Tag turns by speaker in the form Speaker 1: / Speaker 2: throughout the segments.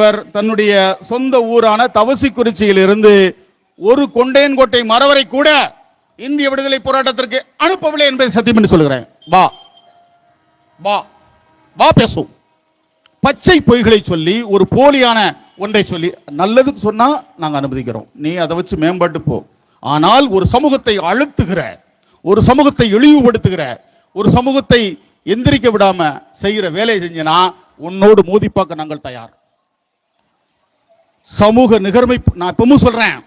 Speaker 1: அவர் தன்னுடைய சொந்த ஊரான தவசிக்குறிச்சியில் இருந்து ஒரு கொண்டையன்கோட்டை மறவரை கூட இந்திய விடுதலை போராட்டத்திற்கு அனுப்பவில்லை என்பதை சத்தியம் என்று சொல்கிறேன் வா. வா. வா பேசும் பச்சை பொய்களை சொல்லி ஒரு போலியான ஒன்றை சொல்லி நல்லதுக்கு சொன்னா நாங்க அனுமதிக்கிறோம். நீ அதை வச்சு மேம்பாட்டு போ. ஆனால் ஒரு சமூகத்தை அழுத்துகிற ஒரு சமூகத்தை இழிவுபடுத்துகிற ஒரு சமூகத்தை எந்திரிக்க விடாம செய்கிற வேலையை செஞ்சனா உன்னோடு மோதி பார்க்க நாங்கள் தயார். சமூக நிகர்மை நான் இப்பவும் சொல்றேன்.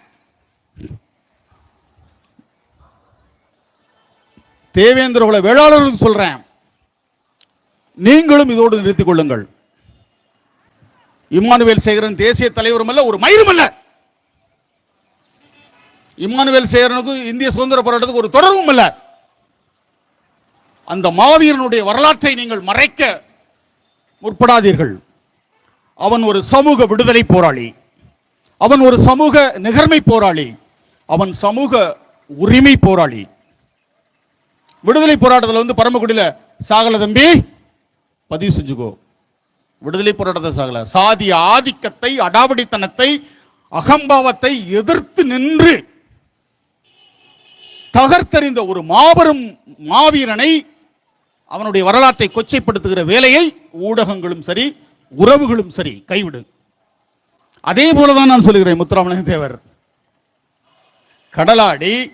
Speaker 1: தேவேந்திர குல வேளாளர்களுக்கு சொல்றேன். நீங்களும் இதோடு நிறுத்திக் கொள்ளுங்கள். இம்மானுவேல் சேகரன் தேசிய தலைவரும் அல்ல ஒரு மயிரும் அல்ல. இம்மானுவேல் சேகரனுக்கும் இந்திய சுதந்திர போராட்டத்துக்கு ஒரு தொடர்பும் அல்ல. அந்த மாவீரனுடைய வரலாற்றை நீங்கள் மறைக்க முற்படாதீர்கள். அவன் ஒரு சமூக விடுதலை போராளி. அவன் ஒரு சமூக நிகர்மை போராளி. அவன் சமூக உரிமை போராளி. விடுதலை போராட்டத்தில் வந்து பரமக்குடியில் சாகல தம்பி பதிவு செஞ்சுக்கோ. விடுதலை போராட்டத்தை சாகல. சாதி ஆதிக்கத்தை அடாவடித்தனத்தை அகம்பாவத்தை எதிர்த்து நின்று தகர்த்தறிந்த ஒரு மாபெரும் மாவீரனை அவனுடைய வரலாற்றை கொச்சைப்படுத்துகிற வேலையை ஊடகங்களும் சரி உறவுகளும் சரி கைவிடு. அதே போலதான் நான் சொல்லுகிறேன் முத்துராமலிங்க தேவர். கடலாடி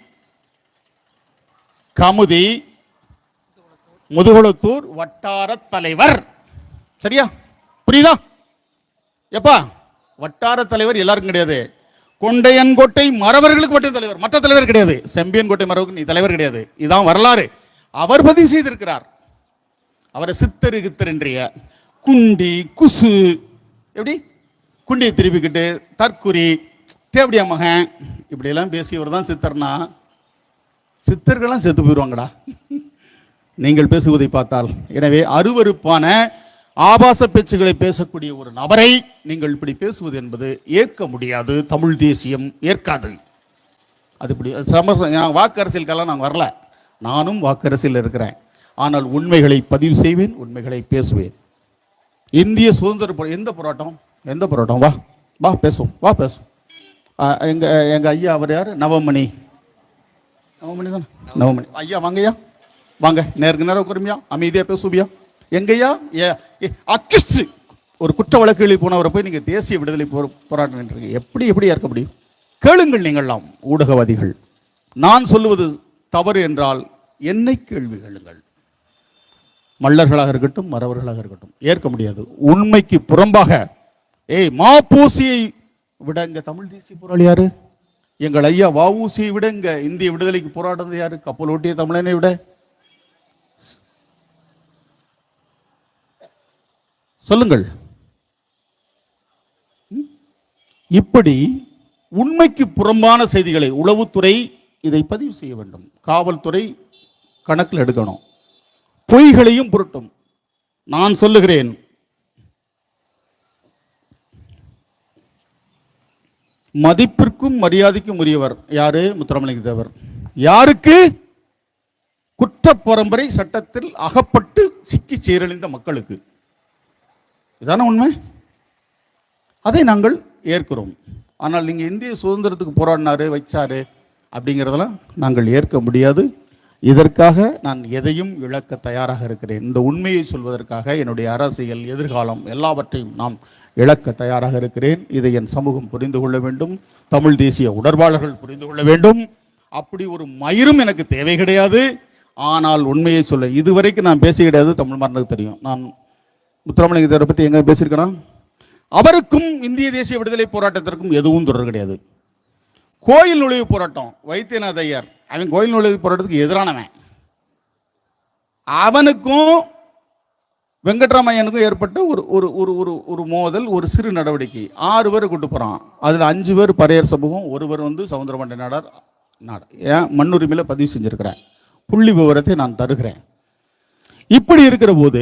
Speaker 1: கமுதி முதுகுளத்தூர் வட்டார தலைவர். சரியா? புரியுதா? எப்பா? வட்டார தலைவர் எல்லாருக்கும் கிடையாது. கொண்டையன்கோட்டை மறவர்களுக்கு மட்டும் தலைவர். மற்ற தலைவர் கிடையாது. செம்பியன்கோட்டை மறவருக்கு நீ தலைவர் கிடையாது. இதுதான் வரலாறு. அவர் பதிவு செய்திருக்கிறார். அவரை சித்தரு கித்தர் என்றிய குண்டி குசு. எப்படி? குண்டியை திருப்பிக்கிட்டு தற்குறி தேவடியா மகன் இப்படியெல்லாம் பேசியவர் தான் சித்தர்னா சித்தர்கள்லாம் செத்து போயிடுவாங்கடா. நீங்கள் பேசுவதை பார்த்தால். எனவே அருவருப்பான ஆபாச பேச்சுகளை பேசக்கூடிய ஒரு நபரை நீங்கள் இப்படி பேசுவது என்பது ஏற்க முடியாது. தமிழ் தேசியம் ஏற்காது. அது இப்படி அது சமச நான் வாக்கு அரசியலுக்கெல்லாம் நான் வரல. நானும் வாக்கு இருக்கிறேன். ஆனால் உண்மைகளை பதிவு செய்வேன் உண்மைகளை பேசுவேன். இந்திய சுதந்திர எந்த போராட்டம்? எந்த போராட்டம் வா வா பேசுவோம் வா பேசுவோம். எங்கள் எங்கள் ஐயா அவர் யார்? நவமணி. நவமணி தானே? நவமணி. ஐயா வாங்கய்யா வாங்க நேருக்கு நேரம் உட்காருமியா? அமைதியாக பேசுவியா? எங்கய்யா ஏ ஏ, அக்கிஸ்து. ஒரு குற்ற வழக்குகளில் போனவரை போய் நீங்கள் தேசிய விடுதலை போ போராட்டம் எப்படி எப்படி ஏற்க முடியும்? கேளுங்கள் நீங்கள்லாம் ஊடகவாதிகள். நான் சொல்லுவது தவறு என்றால் என்னை கேள்வி கேளுங்கள். மல்லர்களாக இருக்கட்டும் மறவர்களாக இருக்கட்டும் ஏற்க முடியாது. உண்மைக்கு புறம்பாக ஏய் மாப்பூசியை விட இங்க தமிழ் தேசிய போராளி யாரு? எங்கள் ஐயா வஉசியை விட இங்க இந்திய விடுதலைக்கு போராடுறது யாரு? கப்பல் ஓட்டிய தமிழனை விட. சொல்லுங்கள்? இப்படி உண்மைக்கு புறம்பான செய்திகளை உளவுத்துறை இதை பதிவு செய்ய வேண்டும். காவல்துறை கணக்கில் எடுக்கணும். பொய்களையும் புரட்டும். நான் சொல்லுகிறேன். மதிப்பிற்கும் மரியாதைக்கும் உரியவர் யாரு? முத்துராமலிங்க தேவர். யாருக்கு? குற்ற பரம்பரை சட்டத்தில் அகப்பட்டு சிக்கி சீரழிந்த மக்களுக்கு. இதான உண்மை? அதை நாங்கள் ஏற்கிறோம். ஆனால் நீங்க இந்திய சுதந்திரத்துக்கு போராடினாரு வச்சாரு அப்படிங்கிறதெல்லாம் நாங்கள் ஏற்க முடியாது. இதற்காக நான் எதையும் இழக்க தயாராக இருக்கிறேன். இந்த உண்மையை சொல்வதற்காக என்னுடைய அரசியல் எதிர்காலம் எல்லாவற்றையும் நாம் இழக்க தயாராக இருக்கிறேன். இதை என் சமூகம் புரிந்து கொள்ள வேண்டும். தமிழ் தேசிய உணர்வாளர்கள் புரிந்து கொள்ள வேண்டும். அப்படி ஒரு மயிரும் எனக்கு தேவை கிடையாது. ஆனால் உண்மையை சொல்ல இதுவரைக்கும் நான் பேச கிடையாது. தமிழ் மரணத்துக்கு தெரியும். நான் முத்துராமலிங்கத்தை பற்றி எங்கே பேசியிருக்கேனா? அவருக்கும் இந்திய தேசிய விடுதலை போராட்டத்திற்கும் எதுவும் தொடர்பு கிடையாது. கோயில் நுழைவு போராட்டம் வைத்தியநாத ஐயர் அவன் கோயில் நுழைவு போராட்டத்துக்கு எதிரானவன். அவனுக்கும் வெங்கட்ராமையனுக்கும் ஏற்பட்ட ஒரு ஒரு ஒரு ஒரு ஒரு மோதல் ஒரு சிறு நடவடிக்கை. ஆறு பேர் கூட்டு போகிறான் அதில் அஞ்சு பேர் பறையர் சமூகம் ஒருவர் வந்து சவுந்தரமண்ட நாடார் நாடு. ஏன்? மண்ணுரிமையில் பதிவு செஞ்சுருக்கிறேன் புள்ளி விவரத்தை நான் தருகிறேன். இப்படி இருக்கிற போது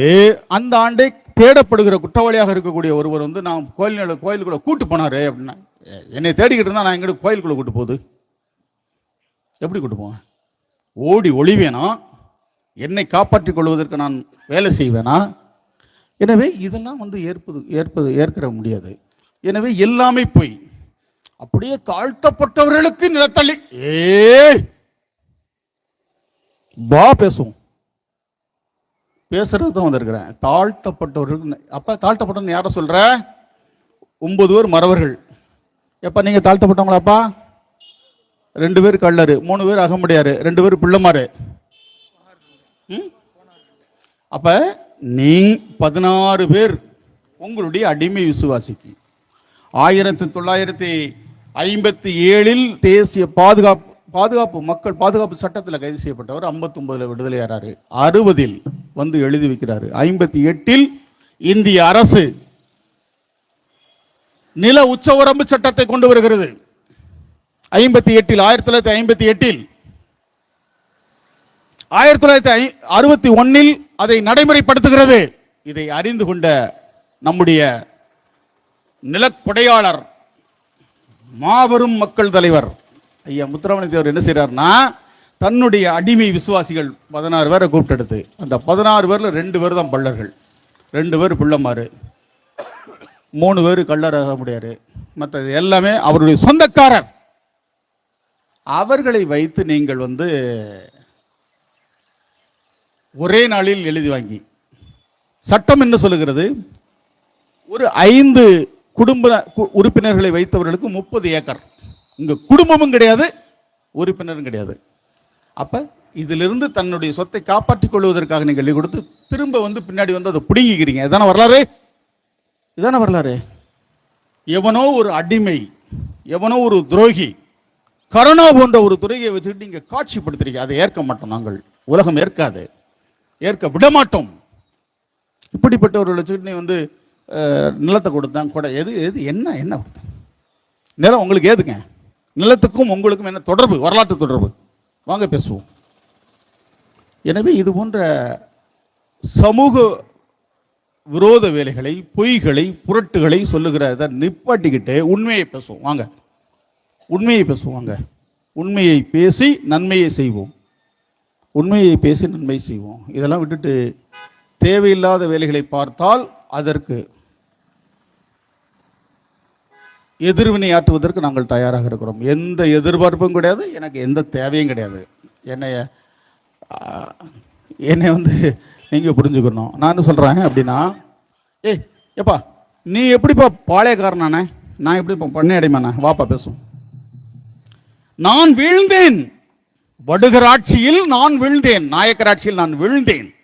Speaker 1: அந்த ஆண்டே தேடப்படுகிற குற்றவாளியாக இருக்கக்கூடிய ஒருவர் வந்து நான் கோயில் கோயிலுக்குள்ளே கூட்டு போனாரு அப்படின்னா என்னை தேடிக்கிட்டு இருந்தால் நான் எங்கிட்ட கோயிலுக்குள்ளே கூட்டு போகுது? எப்படி கூட்டு போவேன்? ஓடி ஒளிவேனா? என்னை காப்பாற்றிக் கொள்வதற்கு நான் வேலை செய்வேனா? எனவே இதெல்லாம் வந்து ஏற்பது ஏற்பது ஏற்கிற முடியாது. எனவே எல்லாமே போய். அப்படியே தாழ்த்தப்பட்டவர்களுக்கு நிலத்தள்ளி. ஏய்! பா பேசுவோம். பேசுறது தான் வந்திருக்கிறேன். தாழ்த்தப்பட்டவர்களுக்கு அப்ப தாழ்த்தப்பட்டவன் யார சொல்ற? ஒன்பது பேர் மறவர்கள். எப்ப நீங்க தாழ்த்தப்பட்டவங்களாப்பா ரெண்டு பேர் கள்ளரு மூணு பேர் அகமுடையாரு ரெண்டு பேர் பிள்ளைமாரு. ம்? அப்ப நீ பதினாறு பேர் உங்களுடைய அடிமை விசுவாசிக்கு. ஆயிரத்தி தொள்ளாயிரத்தி ஐம்பத்தி ஏழில் தேசிய பாதுகாப்பு பாதுகாப்பு மக்கள் பாதுகாப்பு சட்டத்தில் கைது செய்யப்பட்டவர் 59 விடுதலை அறுபதில் வந்து எழுதி வைக்கிறாரு. ஐம்பத்தி எட்டில் இந்திய அரசு நில உச்சவரம்பு சட்டத்தை கொண்டு வருகிறது. ஐம்பத்தி எட்டில் ஆயிரத்தி தொள்ளாயிரத்தி ஐம்பத்தி எட்டில். ஆயிரத்தி தொள்ளாயிரத்தி ஐ- அறுபத்தி ஒன்னில் அதை நடைமுறைப்படுத்துகிறது. இதை அறிந்து கொண்ட நம்முடைய நிலக்குடையாளர் மாபெரும் மக்கள் தலைவர் ஐயா முத்துராமலிங்க தேவர் என்ன செய்கிறார்னா தன்னுடைய அடிமை விசுவாசிகள் பதினாறு பேரை கூப்பிட்டெடுத்து அந்த பதினாறு பேரில் ரெண்டு பேர் தான் பள்ளர்கள் ரெண்டு பேர் பிள்ளைமாறு மூணு பேர் கள்ளராக முடியாது மற்றது எல்லாமே அவருடைய சொந்தக்காரர். அவர்களை வைத்து நீங்கள் வந்து ஒரே நாளில் எழுதி வாங்கி. சட்டம் என்ன சொல்லுகிறது? ஒரு ஐந்து குடும்ப உறுப்பினர்களை வைத்தவர்களுக்கு முப்பது ஏக்கர். இங்க குடும்பமும் கிடையாது உறுப்பினரும் கிடையாது. அப்ப இதிலிருந்து தன்னுடைய சொத்தை காப்பாற்றிக் கொள்வதற்காக நீங்கள் கொடுத்து திரும்ப வந்து பின்னாடி வந்து அதை பிடுங்கிக்கிறீங்க. இதான வரலாறு? இதான வரலாறு. எவனோ ஒரு அடிமை எவனோ ஒரு துரோகி கருணா போன்ற ஒரு துறையை வச்சுக்கிட்டு நீங்கள் காட்சிப்படுத்துறீங்க அதை ஏற்க மாட்டோம் நாங்கள். உலகம் ஏற்காது. ஏற்க விடமாட்டோம். இப்படிப்பட்டவர்கள் வச்சுக்கிட்டு நீ வந்து நிலத்தை கொடுத்தான் கூட. எது எது என்ன என்ன கொடுத்தான்? நிலம் உங்களுக்கு ஏதுங்க? நிலத்துக்கும் உங்களுக்கும் என்ன தொடர்பு? வரலாற்று தொடர்பு. வாங்க பேசுவோம். எனவே இது போன்ற சமூக விரோத வேலைகளை பொய்களை புரட்டுகளை சொல்லுகிற இதை நிப்பாட்டிக்கிட்டு உண்மையை பேசுவோம். வாங்க. உண்மையை பேசுவாங்க. உண்மையை பேசி நன்மையை செய்வோம். உண்மையை பேசி நன்மை செய்வோம். இதெல்லாம் விட்டுட்டு தேவையில்லாத வேலைகளை பார்த்தால் அதற்கு எதிர்வினை ஆற்றுவதற்கு நாங்கள் தயாராக இருக்கிறோம். எந்த எதிர்பார்ப்பும் கிடையாது எனக்கு எந்த தேவையும் கிடையாது. என்னைய என்னை வந்து நீங்கள் புரிஞ்சுக்கணும். நான் என்ன சொல்கிறேன் அப்படின்னா ஏய் எப்பா நீ எப்படிப்பா பாளையக்காரனானே? நான் எப்படிப்பா பண்ணை அடைமானே வாப்பா பேசும் நான் வீழ்ந்தேன். வடுகராட்சியில் நான் வீழ்ந்தேன். நாயக்கராட்சியில் நான் வீழ்ந்தேன்.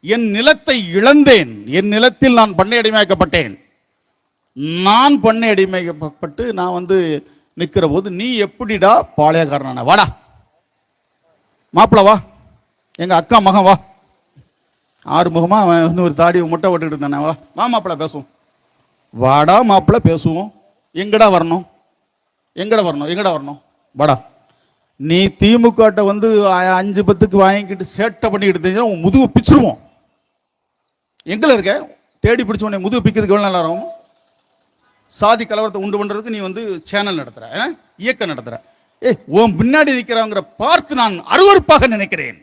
Speaker 1: என் நிலத்தை இழந்தேன். என் நிலத்தில் நான் பண்ணை அடிமையாக்கப்பட்டேன். நான் பண்ணை அடிமையாக்கப்பட்டு நான் வந்து நிற்கிற போது நீ எப்படிடா பாளையக்காரனான? வாடா. மாப்பிள வா. எங்க அக்கா மகன் வா. ஆறு முகமா அவன் வந்து ஒரு தாடி முட்டை ஓட்டுக்கிட்டு இருந்தானே. வா. வா மாப்பிள பேசுவோம். வாடா மாப்பிள பேசுவோம். எங்கடா வரணும்? எங்கடா வரணும்? எங்கடா வரணும்? வாடா. நீ திமுகட்ட வந்து அஞ்சு பத்துக்கு வாங்கிக்கிட்டு சேட்டை பண்ணிக்கிட்டு தெரிஞ்சா உன் முதுகு பிச்சிருவோம். எங்களை இருக்க? தேடி பிடிச்ச உடனே முதுகு பிக்கிறதுக்கு எவ்வளோ நேரம் ஆகும்? சாதி கலவரத்தை உண்டு பண்ணுறதுக்கு நீ வந்து சேனல் நடத்துற ஆ? இயக்கம் நடத்துற. ஏய் உன் பின்னாடி நிற்கிறவங்கிற பார்த்து நான் அருவருப்பாக நினைக்கிறேன்.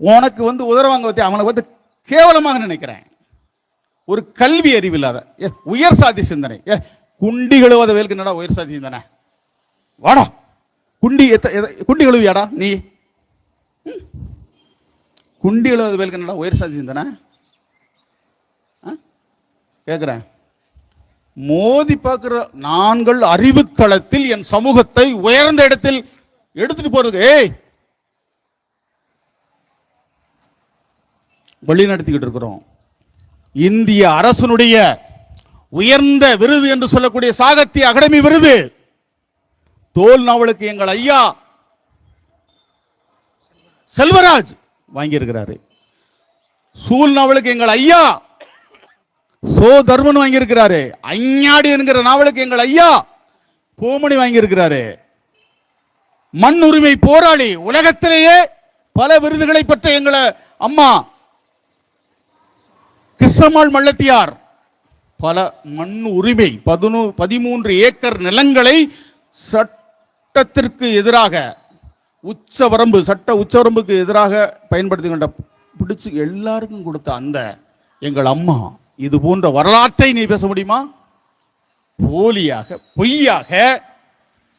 Speaker 1: உனக்கு வந்து உதரவாங்க பற்றி அவனை வந்து கேவலமாக நினைக்கிறேன். ஒரு கல்வி அறிவு இல்லாத ஏ, உயர் சாதி சிந்தனை ஏ குண்டி கழுவாத வேலுக்கு என்னடா உயர் சாதி சிந்தனை? வாடா. குண்டி எத்த குண்டி கழுவியாடா நீ. குண்டி கழுவது பேருக்கு என்னடா உயர் சாதி சிந்தனை? கேட்குறேன் மோதி பார்க்குற நாங்கள் அறிவு அறிவுக்களத்தில் என் சமூகத்தை உயர்ந்த இடத்தில் எடுத்துட்டு போறதுக்கு ஏய்! வழி நடத்திக்கிட்டு இருக்கிறோம். இந்திய அரசனுடைய உயர்ந்த விருது என்று சொல்லக்கூடிய சாகித்ய அகாடமி விருது. தோல் நாவலுக்கு எங்கள் ஐயா செல்வராஜ் வாங்கியிருக்கிறாரு. சூல் நாவலுக்கு எங்கள் ஐயா சோ தர்மன் வாங்கியிருக்கிறாரு. அஞ்ஞாடி என்கிற நாவலுக்கு எங்கள் ஐயா பூமணி வாங்கியிருக்கிறாரு. மண் உரிமை போராளி உலகத்திலேயே பல விருதுகளை பெற்ற எங்களை அம்மா கிருஷ்ணம்மாள் மல்லத்தியார். பல மண் உரிமை பதினூ பதிமூன்று ஏக்கர் நிலங்களை சட்டத்திற்கு எதிராக உச்சவரம்பு சட்ட உச்சவரம்புக்கு எதிராக பயன்படுத்தி கொண்ட பிடிச்சு எல்லாருக்கும் கொடுத்த அந்த எங்கள் அம்மா இது போன்ற வரலாற்றை நீ பேச முடியுமா? போலியாக பொய்யாக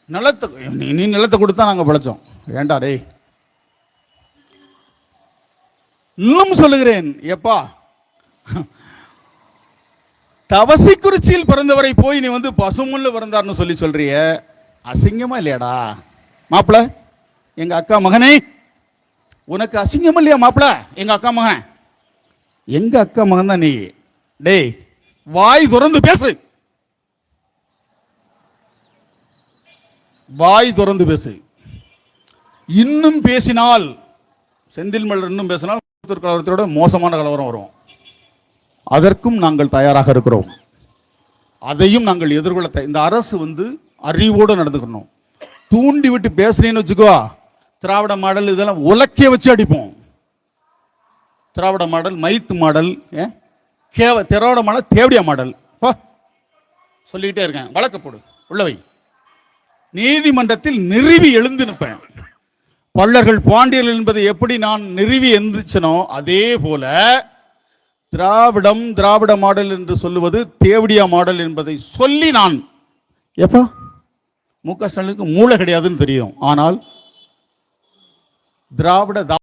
Speaker 1: நிலத்தை நீ நிலத்தை கொடுத்தா நாங்கள் பிழைச்சோம். ஏண்டா டேய்? இன்னும் சொல்லுகிறேன் எப்பா தவசிக்குறிச்சியில் பிறந்தவரை போய் நீ வந்து பசுமுள்ள பிறந்தார்னு சொல்லி சொல்றிய. அசிங்கமா இல்லையாடா? மாப்பிள எங்க அக்கா மகனே. உனக்கு அசிங்கம் இல்லையா மாப்பிள? எங்க அக்கா மகன். எங்க அக்கா மகன் தான் நீ. டேய் வாய் திறந்து பேசு. வாய் திறந்து பேசு. இன்னும் பேசினால் செந்தில் மலர் இன்னும் பேசினால் கலவரத்தோட மோசமான கலவரம் வரும். அதற்கும் நாங்கள் தயாராக இருக்கிறோம். அதையும் நாங்கள் எதிர்கொள்ள இந்த அரசு வந்து அறிவோடு நடந்துக்கணும். தூண்டி விட்டு பேசுனேன்னு வச்சுக்கோ திராவிட மாடல் இதெல்லாம் உலக்கிய வச்சு அடிப்போம். திராவிட மாடல் மைத்து மாடல் ஏ? கேவ திராவிட மாடல் தேவடியா மாடல். சொல்லிக்கிட்டே இருக்கேன். வழக்கு போடு. உள்ளவை நீதிமன்றத்தில் நிறுவி எழுந்து நிற்பேன். பல்லர்கள் பாண்டியர்கள் என்பதை எப்படி நான் நிறுவி எந்திரிச்சனோ அதே போல திராவிடம் திராவிட மாடல் என்று சொல்லுவது தேவடியா மாடல் என்பதை சொல்லி நான் எப்போ? மு க ஸ்டாலினுக்கு மூளை கிடையாதுன்னு தெரியும். ஆனால் திராவிட தா-